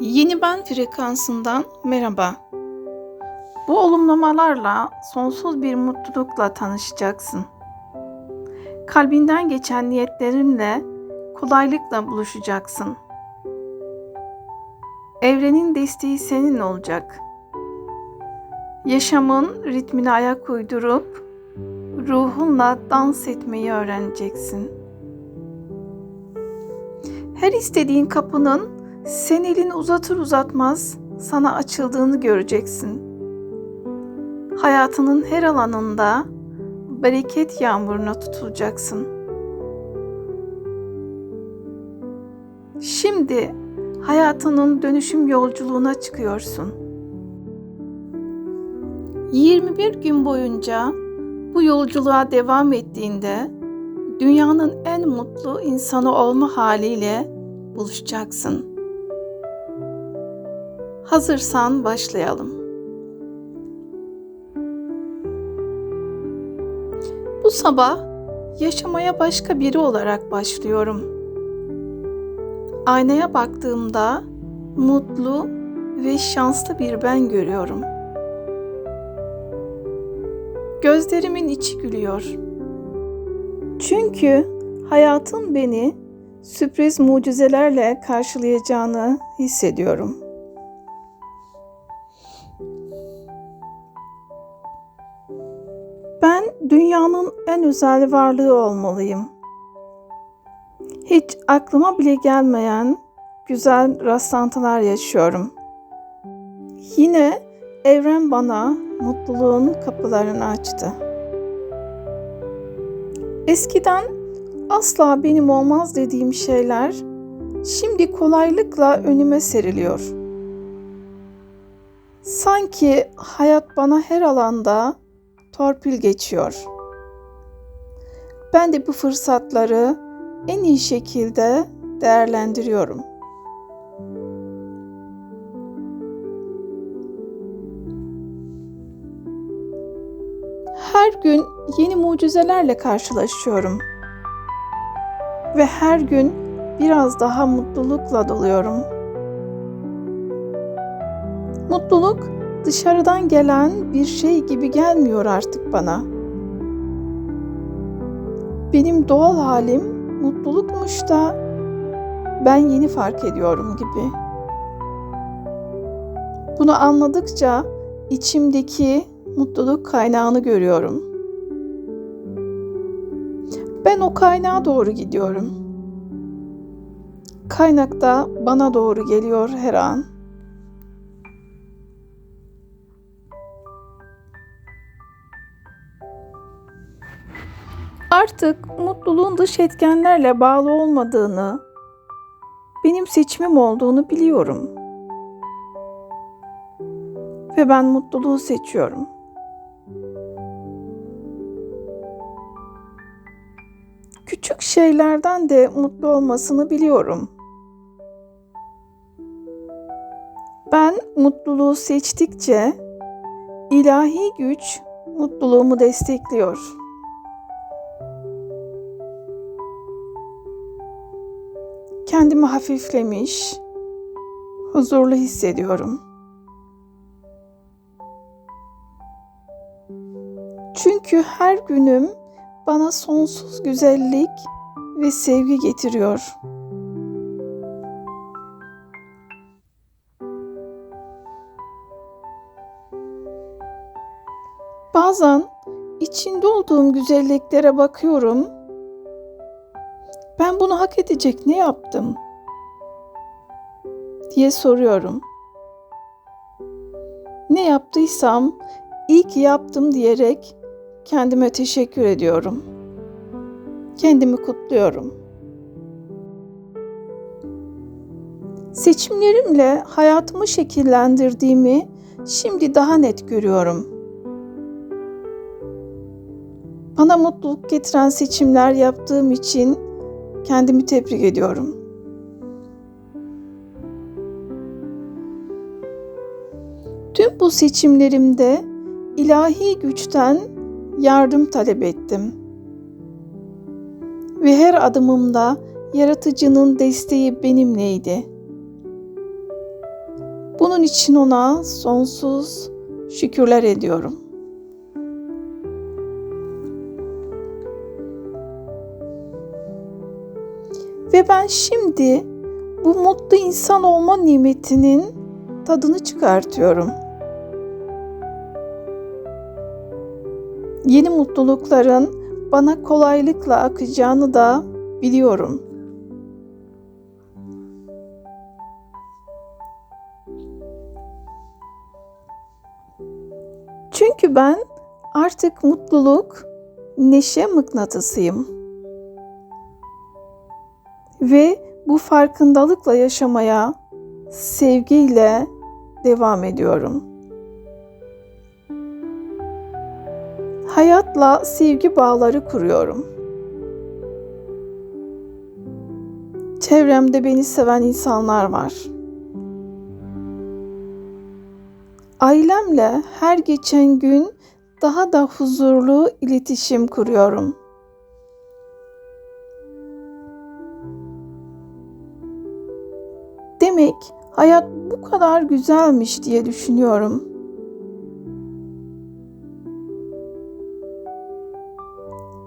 Yeni ben frekansından merhaba. Bu olumlamalarla sonsuz bir mutlulukla tanışacaksın. Kalbinden geçen niyetlerinle kolaylıkla buluşacaksın. Evrenin desteği senin olacak. Yaşamın ritmine ayak uydurup ruhunla dans etmeyi öğreneceksin. Her istediğin kapının sen elini uzatır uzatmaz sana açıldığını göreceksin. Hayatının her alanında bereket yağmuruna tutulacaksın. Şimdi hayatının dönüşüm yolculuğuna çıkıyorsun. 21 gün boyunca bu yolculuğa devam ettiğinde dünyanın en mutlu insanı olma haliyle buluşacaksın. Hazırsan başlayalım. Bu sabah yaşamaya başka biri olarak başlıyorum. Aynaya baktığımda mutlu ve şanslı bir ben görüyorum. Gözlerimin içi gülüyor. Çünkü hayatın beni sürpriz mucizelerle karşılayacağını hissediyorum. Dünyanın en özel varlığı olmalıyım. Hiç aklıma bile gelmeyen güzel rastlantılar yaşıyorum. Yine evren bana mutluluğun kapılarını açtı. Eskiden asla benim olmaz dediğim şeyler şimdi kolaylıkla önüme seriliyor. Sanki hayat bana her alanda torpil geçiyor. Ben de bu fırsatları en iyi şekilde değerlendiriyorum. Her gün yeni mucizelerle karşılaşıyorum. Ve her gün biraz daha mutlulukla doluyorum. Mutluluk dışarıdan gelen bir şey gibi gelmiyor artık bana. Benim doğal halim mutlulukmuş da ben yeni fark ediyorum gibi. Bunu anladıkça içimdeki mutluluk kaynağını görüyorum. Ben o kaynağa doğru gidiyorum. Kaynak da bana doğru geliyor her an. Artık mutluluğun dış etkenlerle bağlı olmadığını, benim seçimim olduğunu biliyorum. Ve ben mutluluğu seçiyorum. Küçük şeylerden de mutlu olmasını biliyorum. Ben mutluluğu seçtikçe ilahi güç mutluluğumu destekliyor. Kendimi hafiflemiş, huzurlu hissediyorum. Çünkü her günüm bana sonsuz güzellik ve sevgi getiriyor. Bazen içinde olduğum güzelliklere bakıyorum ben bunu hak edecek ne yaptım? diye soruyorum. Ne yaptıysam iyi ki yaptım diyerek kendime teşekkür ediyorum. Kendimi kutluyorum. Seçimlerimle hayatımı şekillendirdiğimi şimdi daha net görüyorum. Bana mutluluk getiren seçimler yaptığım için Kendimi tebrik ediyorum. Tüm bu seçimlerimde ilahi güçten yardım talep ettim. Ve her adımımda yaratıcının desteği benimleydi. Bunun için ona sonsuz şükürler ediyorum. Ve ben şimdi bu mutlu insan olma nimetinin tadını çıkartıyorum. Yeni mutlulukların bana kolaylıkla akacağını da biliyorum. Çünkü ben artık mutluluk, neşe mıknatısıyım. Ve bu farkındalıkla yaşamaya sevgiyle devam ediyorum. Hayatla sevgi bağları kuruyorum. Çevremde beni seven insanlar var. Ailemle her geçen gün daha da huzurlu iletişim kuruyorum. Demek hayat bu kadar güzelmiş diye düşünüyorum.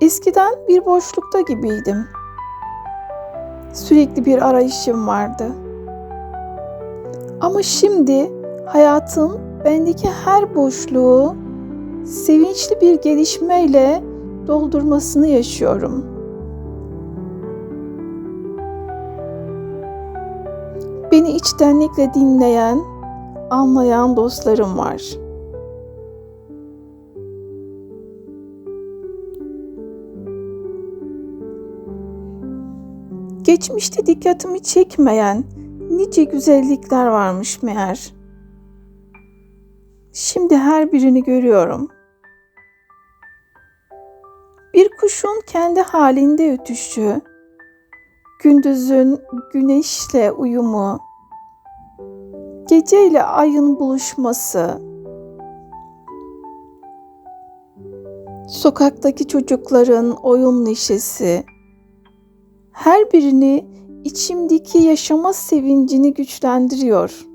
Eskiden bir boşlukta gibiydim. Sürekli bir arayışım vardı. Ama şimdi hayatım bendeki her boşluğu sevinçli bir gelişmeyle doldurmasını yaşıyorum. Beni içtenlikle dinleyen, anlayan dostlarım var. Geçmişte dikkatimi çekmeyen nice güzellikler varmış meğer. Şimdi her birini görüyorum. Bir kuşun kendi halinde ötüşü, gündüzün güneşle uyumu, geceyle ayın buluşması, sokaktaki çocukların oyun neşesi, her birini içimdeki yaşama sevincini güçlendiriyor.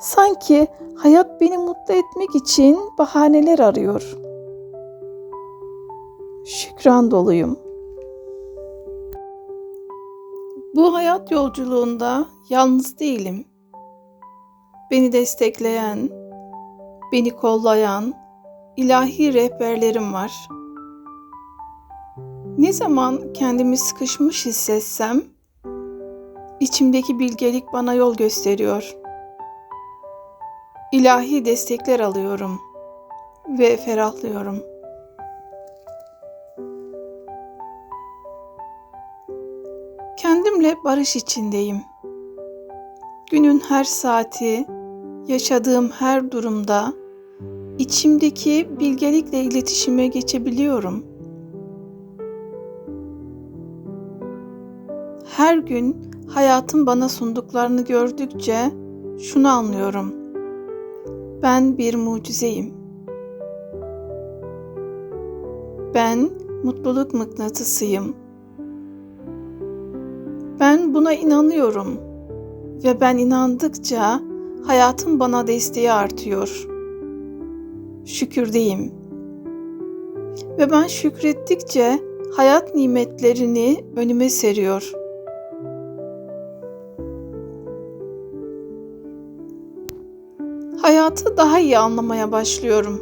Sanki hayat beni mutlu etmek için bahaneler arıyor. Şükran doluyum. Bu hayat yolculuğunda yalnız değilim. Beni destekleyen, beni kollayan ilahi rehberlerim var. Ne zaman kendimi sıkışmış hissetsem, içimdeki bilgelik bana yol gösteriyor. İlahi destekler alıyorum ve ferahlıyorum. Kendimle barış içindeyim. Günün her saati, yaşadığım her durumda içimdeki bilgelikle iletişime geçebiliyorum. Her gün hayatın bana sunduklarını gördükçe şunu anlıyorum. Ben bir mucizeyim. Ben mutluluk mıknatısıyım. Ben buna inanıyorum ve ben inandıkça hayatım bana desteği artıyor.'' şükürdeyim. Ve ben şükrettikçe hayat nimetlerini önüme seriyor. Hayatı daha iyi anlamaya başlıyorum.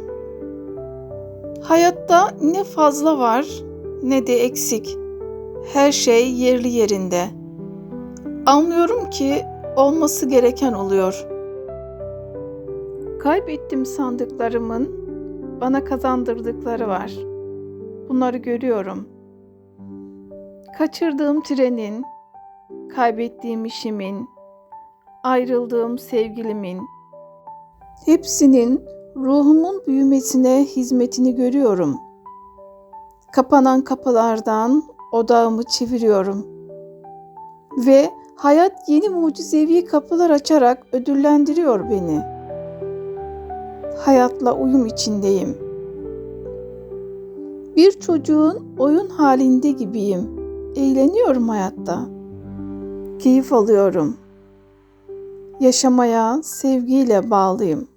Hayatta ne fazla var ne de eksik. Her şey yerli yerinde. Anlıyorum ki olması gereken oluyor.'' Kaybettim sandıklarımın bana kazandırdıkları var. Bunları görüyorum. Kaçırdığım trenin, kaybettiğim işimin, ayrıldığım sevgilimin, hepsinin ruhumun büyümesine hizmetini görüyorum. Kapanan kapılardan odağımı çeviriyorum. Ve hayat yeni mucizevi kapılar açarak ödüllendiriyor beni.'' hayatla uyum içindeyim. Bir çocuğun oyun halinde gibiyim. Eğleniyorum hayatta. keyif alıyorum. Yaşamaya sevgiyle bağlıyım.